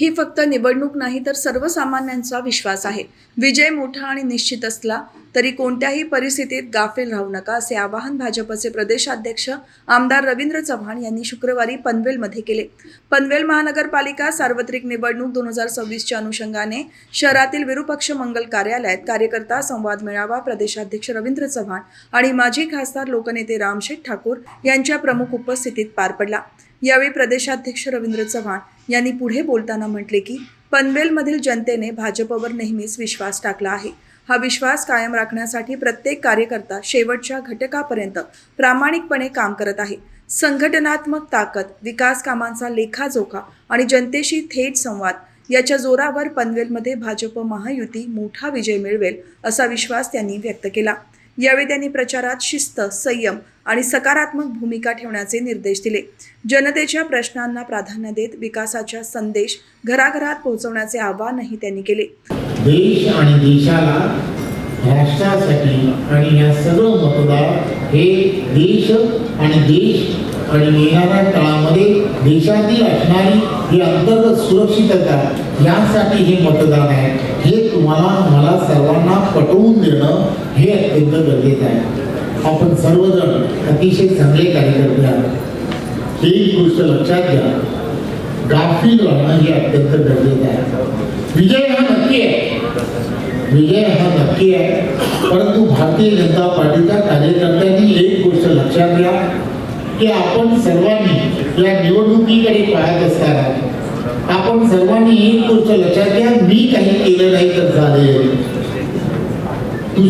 ही फक्त निवडणूक नाही तर सर्वसामान्यांचा विश्वास आहे. विजय मोठा आणि निश्चित असला तरी कोणत्याही परिस्थितीत गाफील राहू नका असे आवाहन भाजपचे प्रदेशाध्यक्ष आमदार रवींद्र चव्हाण यांनी शुक्रवारी पनवेलमध्ये केले. पनवेल महानगरपालिका सार्वत्रिक निवडणूक दोन हजार सव्वीसच्या अनुषंगाने शहरातील विरुपक्ष मंगल कार्यालयात कार्यकर्ता संवाद मेळावा प्रदेशाध्यक्ष रवींद्र चव्हाण आणि माजी खासदार लोकनेते रामशेठ ठाकूर यांच्या प्रमुख उपस्थितीत पार पडला. यावेळी प्रदेशाध्यक्ष रवींद्र चव्हाण यांनी पुढे बोलताना म्हटले की पनवेलमधील जनतेने भाजपवर नेहमीच विश्वास टाकला आहे. हा विश्वास कायम राखण्यासाठी प्रत्येक कार्यकर्ता शेवटच्या घटकापर्यंत प्रामाणिकपणे काम करत आहे. संघटनात्मक ताकद विकास कामांचा लेखाजोखा आणि जनतेशी थेट संवाद याच्या जोरावर पनवेलमध्ये भाजप महायुती मोठा विजय मिळवेल असा विश्वास त्यांनी व्यक्त केला. यावेळी त्यांनी प्रचारात शिस्त संयम आणि सकारात्मक भूमिका ठेवण्याचे निर्देश दिले. जनतेच्या प्रश्नांना प्राधान्य देत विकासाचा संदेश घराघरात पोहोचवण्याचे आवाहनही त्यांनी केले. देश आणि देशाला राष्ट्रासाठी आणि या सगळं मतदार हे देश आणि देश आणि येणाऱ्या काळामध्ये देशातील असणारी ही अंतर्गत सुरक्षितता यासाठी हे मतदान आहे. हे तुम्हाला आपल्याला सर्वांना पटवून देणं हे अत्यंत गरजेचं आहे. आपण सर्वजण अतिशय चांगले कार्यकर्ते आहात. ही गोष्ट लक्षात घ्या. गाफील राहणं हे अत्यंत गरजेचं आहे. विजय हा नक्की आहे. विजय हा नक्की आहे. परंतु भारतीय जनता पार्टीच्या कार्यकर्त्यांनी एक गोष्ट लक्षात घ्या की आपण सर्वांनी या निवडणुकीकडे पाहत असताना आपण सर्वांनी एक गोष्ट लक्षात घ्या मी काही केलं नाही तर झाले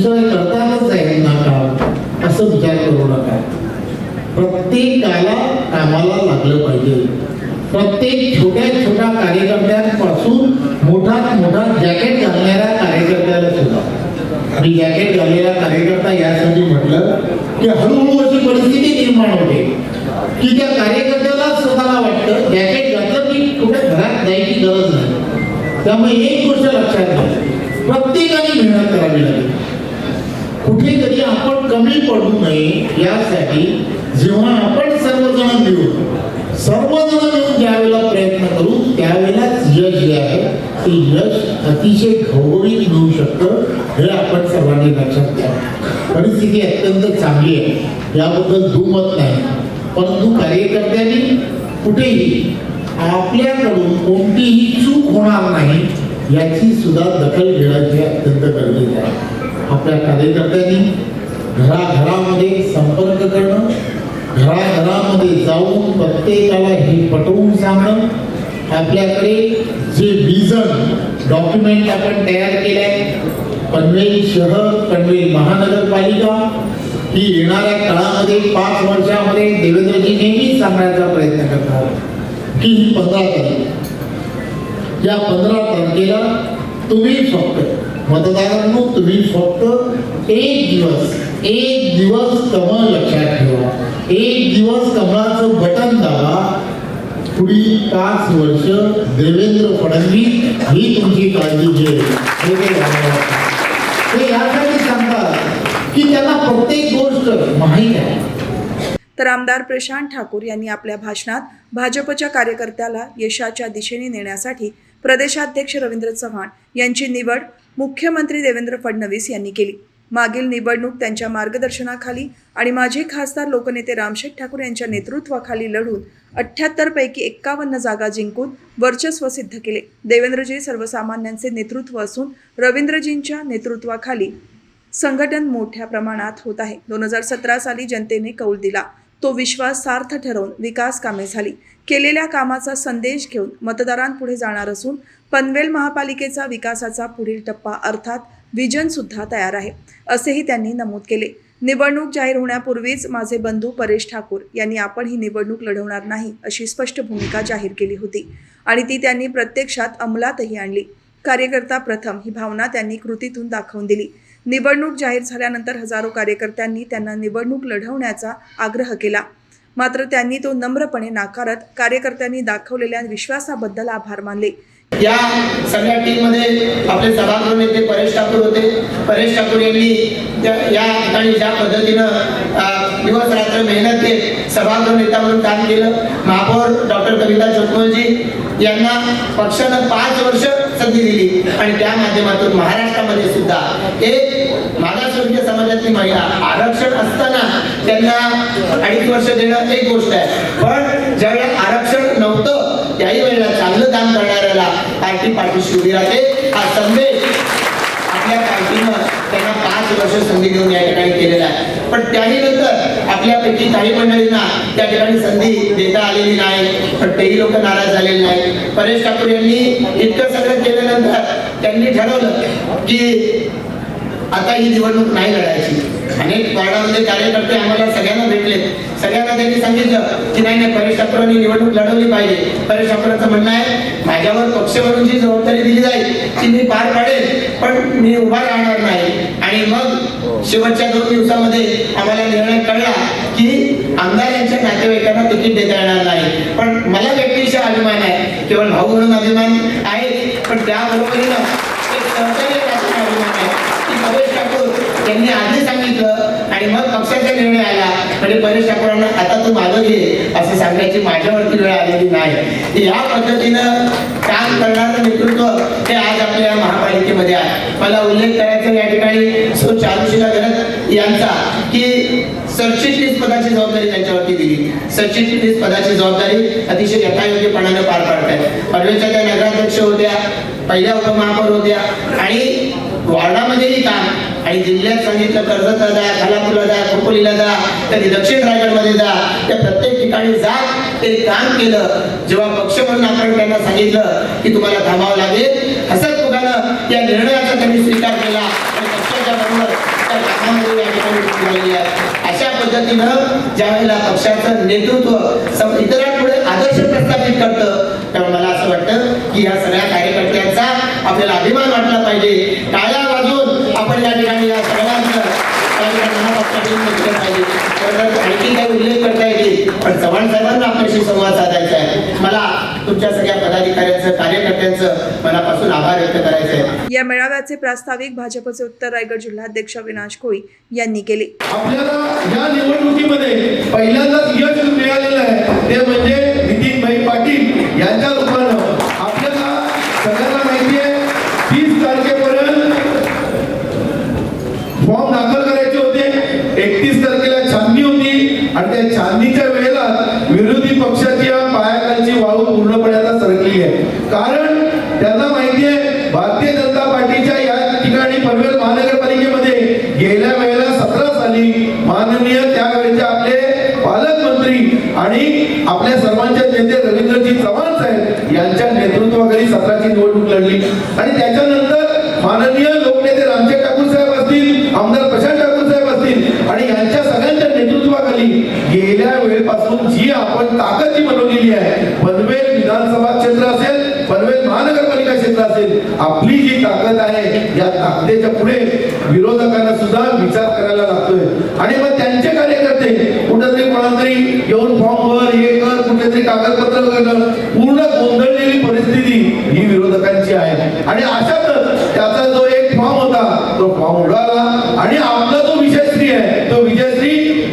दुसरं करतानाच जाईल ना असं विचार करू नका. प्रत्येकाला कामाला लागलं पाहिजे. प्रत्येक छोट्या छोट्या कार्यकर्त्यांपासून मोठा मोठा जॅकेट घालणाऱ्या कार्यकर्त्याला सुद्धा. आणि जॅकेट घाललेला कार्यकर्ता यासाठी म्हटलं की हळूहळू अशी परिस्थिती निर्माण होते. की त्या कार्यकर्त्याला स्वतःला वाटतं जॅकेट घातलं की कुठे घरात जायची गरज नाही. त्यामुळे एक गोष्ट लक्षात घ्या. प्रत्येकाने मेहनत करावी लागेल. कुठेतरी आपण कमी पडू नये यासाठी जेव्हा आपण सर्वजण मिळून सर्वजण मिळून ज्यावेळेला प्रयत्न करू त्यावेळेलाच यश जे आहे ते यश अतिशय घवघवीत मिळू शकतं हे आपण सर्वांनी लक्षात घ्या परिस्थिती अत्यंत चांगली आहे. याबद्दल दुमत नाही. परंतु कार्यकर्त्यांनी कुठेही आपल्याकडून कोणतीही चूक होणार नाही याची सुद्धा दखल घेण्याची अत्यंत गरजेचं आहे. आपल्या कार्यकर्त्यांनी घराघरामध्ये संपर्क करणं घराघरामध्ये जाऊन प्रत्येकाला हे पटवून सांगणं आपल्याकडे जे विजन डॉक्युमेंट आपण तयार केले आहे पनवेल शहर पनवेल महानगरपालिका ही येणाऱ्या काळामध्ये पाच वर्षामध्ये देवेंद्रजी नेहमी सांगण्याचा प्रयत्न करतात की ही पंधरा तारीख या पंधरा तारखेला तुम्ही फक्त मतदारांनो तुम्ही फक्त एक दिवस एक दिवस कमळ लक्षात ठेवा. एक दिवस कमळाचं बटन दाबा. पुढील पाच वर्ष देवेंद्र फडणवीस ही तुमची काळजी घेईल. ते यासाठी सांगतात की त्यांना प्रत्येक गोष्ट माहीत आहे. तर आमदार प्रशांत ठाकूर यांनी आपल्या भाषणात भाजपच्या कार्यकर्त्याला यशाच्या दिशेने नेण्यासाठी प्रदेशाध्यक्ष रवींद्र चव्हाण यांची निवड मुख्यमंत्री देवेंद्र फडणवीस यांनी केली. मागील निवडणूक त्यांच्या मार्गदर्शनाखाली आणि माजी खासदार लोकनेते रामशेठ ठाकूर यांच्या नेतृत्वाखाली लढून अठ्ठ्याहत्तरपैकी एक्कावन्न जागा जिंकून वर्चस्व सिद्ध केले. देवेंद्रजी सर्वसामान्यांचे नेतृत्व असून रवींद्रजींच्या नेतृत्वाखाली संघटन मोठ्या प्रमाणात होत आहे. दोन हजार सतरा साली जनतेने कौल दिला. तो विश्वास सार्थ ठरवून विकास कामे झाली. केलेल्या कामाचा संदेश घेऊन मतदारांपुढे जाणार असून पनवेल महापालिकेचा विकासाचा पुढील टप्पा अर्थात विजन सुद्धा तयार आहे असेही त्यांनी नमूद केले. निवडणूक जाहीर होण्यापूर्वीच माझे बंधू परेश ठाकूर यांनी आपण ही निवडणूक लढवणार नाही अशी स्पष्ट भूमिका जाहीर केली होती आणि ती त्यांनी प्रत्यक्षात अंमलातही आणली. कार्यकर्ता प्रथम ही भावना त्यांनी कृतीतून दाखवून दिली. निवडणूक जाहीर झाल्यानंतर हजारो कार्यकर्त्यांनी त्यांना निवडणूक लढवण्याचा आग्रह केला. मात्र त्यांनी तो नम्रपणे नाकारत कार्यकर्त्यांनी दाखवलेल्या विश्वासाबद्दल आभार मानले. या सगळ्या टीममध्ये आपले सभागृह नेते परेश ठाकूर होते. परेश ठाकूर यांनी त्या- या ठिकाणी ज्या पद्धतीनं दिवस रात्र मेहनत घेत सभागृह नेता म्हणून काम केलं. महापौर डॉक्टर कविता चोटमोलजी यांना पक्षानं पाच वर्ष संधी दिली. आणि त्या माध्यमातून महाराष्ट्रामध्ये सुद्धा एक मागासवर्गीय समाजातली महिला आरक्षण असताना त्यांना अडीच वर्ष देणं एक गोष्ट आहे. पण ज्यावेळेला आरक्षण नव्हतं त्याही वेळेला चांगलं काम करणाऱ्याला पार्टी पाठीशी उभी राहते. हा संदेश आपल्या पार्टीनं त्यांना पाच वर्ष संधी देऊन या ठिकाणी केलेला आहे. पण त्याही नंतर आपल्यापैकी काही मंडळींना त्या ठिकाणी संधी देता आलेली नाही. पण तेही लोक नाराज झालेले नाही परेश ठाकूर यांनी इतकं सगळं केल्यानंतर त्यांनी ठरवलं की आता ही निवडणूक नाही लढायची. अनेक वार्डामध्ये कार्यकर्ते आम्हाला सगळ्यांना भेटले. सगळ्यांना त्यांनी सांगितलं की नाही नाही परेश ठाकूरांनी निवडणूक लढवली पाहिजे. परेश ठाकूरांचं म्हणणं आहे माझ्यावर पक्ष जी जबाबदारी दिली जाईल ती मी पार पाडेल पण मी उभा राहणार नाही. आणि मग शेवटच्या दोन दिवसामध्ये आम्हाला निर्णय कळला की आमदार यांच्या नातेवाईकांना तिकीट देता येणार नाही. पण मला व्यक्तिशः अभिमान आहे. केवळ भाऊ म्हणून अभिमान आहे पण त्याबरोबरीनं एक सहकार्य अभिमान आहे. त्यांनी आधी सांगितलं आणि मग पक्षाचा निर्णय आला. म्हणजे परेश ठाकूरांना आता तू मागं घे असं सांगण्याची माझ्यावरती वेळ आलेली नाही. या पद्धतीनं काम करणारं नेतृत्व हे आज आपल्या महापालिकेमध्ये आहे. मला उल्लेख करायचा या ठिकाणी सो चारुशिला गणत यांचा की सरचिटणीस पदाची जबाबदारी त्यांच्यावरती दिली. सरचिटणीस पदाची जबाबदारी अतिशय यथायोग्यपणाने पार पाडतात पनवेलच्या त्या नगराध्यक्ष होत्या पहिल्या उपमहापौर होत्या आणि वार्डामध्येही काम आणि जिल्ह्यात सांगितलं कर्जतला जा खालापूरला जा खोपोलीला जा कधी दक्षिण रायगडमध्ये जा त्या प्रत्येक ठिकाणी जा ते काम केलं. जेव्हा पक्ष म्हणून आपण त्यांना सांगितलं की तुम्हाला थांबावं लागेल हसत मुखानं या निर्णयाचा त्यांनी स्वीकार केला. अशा पद्धतीनं ज्या वेळेला पक्षाचं नेतृत्व इतरांपुढे आदर्श प्रस्थापित करतं तेव्हा मला असं वाटतं की या सगळ्या कार्यकर्त्यांचा आपल्याला अभिमान वाटला पाहिजे. टाळ्या वाजून आपण या ठिकाणी या सर्वांचं आणखी काही उल्लेख करता येतील पण चव्हाण साहेबांना आपल्याशी संवाद साधायचा आहे. मला तुमच्या सगळ्या पदाधिकाऱ्यांचं कार्यकर्त्यांचं मनापासून आभार व्यक्त करायचं आहे. या मेळाव्याचे प्रास्ताविक भाजपचे उत्तर रायगड जिल्हाध्यक्ष अविनाश कोळी यांनी केले. आपल्याला या निवडणुकीमध्ये पहिल्यांदाच यश मिळालेलं आहे. ते म्हणजे नितीनभाई पाटील यांच्या रूपानं आपल्याला सगळ्यांना माहिती आहे तीस तारखेपर्यंत फॉर्म दाखल करायचे होते एकतीस तारखेला छाननी होती आणि त्या छाननीच्या वेळेला विरोधी पक्षाच्या पायाखालची वाळू पूर्णपणे आता सरकली आहे कारण त्यांना माहिती आहे भारतीय जनता पार्टीच्या या ठिकाणी पनवेल महानगरपालिकेमध्ये गेल्या वेळेला सतरा साली माननीय त्यावेळेचे आपले पालकमंत्री आणि आपल्या सर्वांचे नेते रवींद्रजी चव्हाण साहेब यांच्या नेतृत्वाखाली सतराची निवडणूक लढली. आणि त्याच्यानंतर माननीय लोकनेते रामचे ठाकूर साहेब असतील आमदार प्रशांत ठाकूर साहेब असतील आणि यांच्या सगळ्यांच्या नेतृत्वाखाली गेल्या वेळेपासून जी आपण ताकद जी बनवलेली आहे पनवेल विधानसभा क्षेत्र असेल पनवेल महानगरपालिका क्षेत्र असेल आपली जी ताकद आहे या ताकदेच्या पुढे विरोधकांना सुद्धा विचार करायला लागतोय. आणि मग त्यांचे कार्यकर्ते कुठेतरी कोणातरी येऊन फॉर्म भर हे कर कुठेतरी कागदपत्र पूर्ण गोंधळलेली परिस्थिती ही विरोधकांची आहे. आणि अशा त्याचा जो एक फॉर्म होता तो फॉर्म उडाला आणि आपला जो विजयश्री आहे तो विजयश्री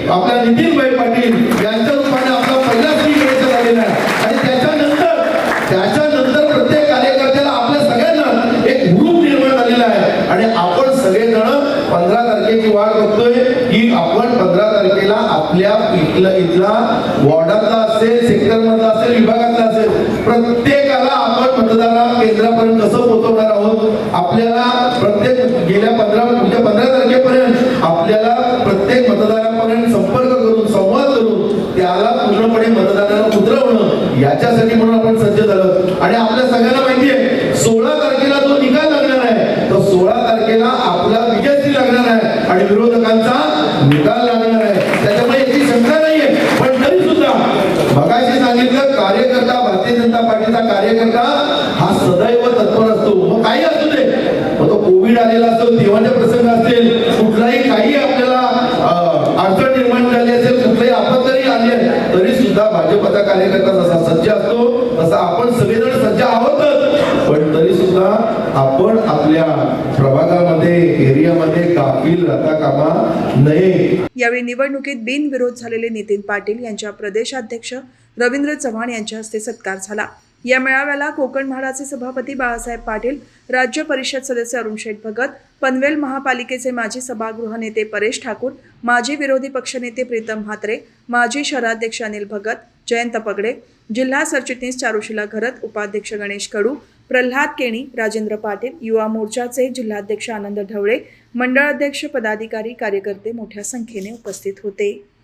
आपल्या नितीनभाई पाटील यांच्या रूपाने आपला पहिला श्री गणेश झालेला आहे आणि त्याच्यानंतर त्याच्यानंतर प्रत्येक कार्यकर्त्याला आपल्या सगळ्यांना एक ग्रुप निर्माण झालेला आहे आणि आपण सगळेजण पंधरा तारखेची वाट बघतोय की आपण पंधरा तारखेला आपल्या इथला इथला वॉर्डातला असेल सेक्टरमधला असेल विभागातला असेल प्रत्येक आपण मतदान केंद्रापर्यंत कसं पोहोचवणार आहोत आपल्याला प्रत्येक गेल्या पंधरा म्हणजे पंधरा तारखेपर्यंत आपल्याला प्रत्येक मतदारापर्यंत संपर्क करून संवाद करून त्याला पूर्णपणे मतदाराला उतरवणं याच्यासाठी म्हणून आपण सज्ज झालो आणि आपल्या सगळ्यांना माहिती आहे सोळा तारखेला जो निकाल लागणार आहे तो सोळा तारखेला आपला विजयश्री लागणार आहे आणि विरोधकांचा निकाल लागणार आहे त्याच्यामुळे याची शंका नाहीये पण तरी सुद्धा मगाशी सांगितलं कार्यकर्ता भारतीय जनता पार्टीचा कार्यकर्ता हा सदैव तत्पर असतो मग काही असू दे मग तो कोविड आलेला असतो देवाचे प्रसंग असतील कुठलाही काही आपल्याला अं, अडचण निर्माण झाली असेल कुठलाही आपत्तरी आली आहे तरी सुद्धा भाजपचा कार्यकर्ता जसा सज्ज असतो तसा आपण सगळेजण सज्ज आहोतच पण तरी सुद्धा आपण आपल्या प्रभागामध्ये एरियामध्ये गाफील राहता कामा नये. यावेळी निवडणुकीत बिनविरोध झालेले नितीन पाटील यांच्या प्रदेशाध्यक्ष रवींद्र चव्हाण यांच्या हस्ते सत्कार झाला. या मेळाव्याला कोकण म्हाडाचे सभापती बाळासाहेब पाटील राज्य परिषद सदस्य अरुण शेठ भगत पनवेल महापालिकेचे माजी सभागृह नेते परेश ठाकूर माजी विरोधी पक्षनेते प्रीतम म्हात्रे माजी शहराध्यक्ष अनिल भगत जयंत पगडे जिल्हा सरचिटणीस चारुशिला घरत उपाध्यक्ष गणेश कडू प्रल्हाद केणी राजेंद्र पाटील युवा मोर्चाचे जिल्हाध्यक्ष आनंद ढवळे मंडळाध्यक्ष पदाधिकारी कार्यकर्ते मोठ्या संख्येने उपस्थित होते.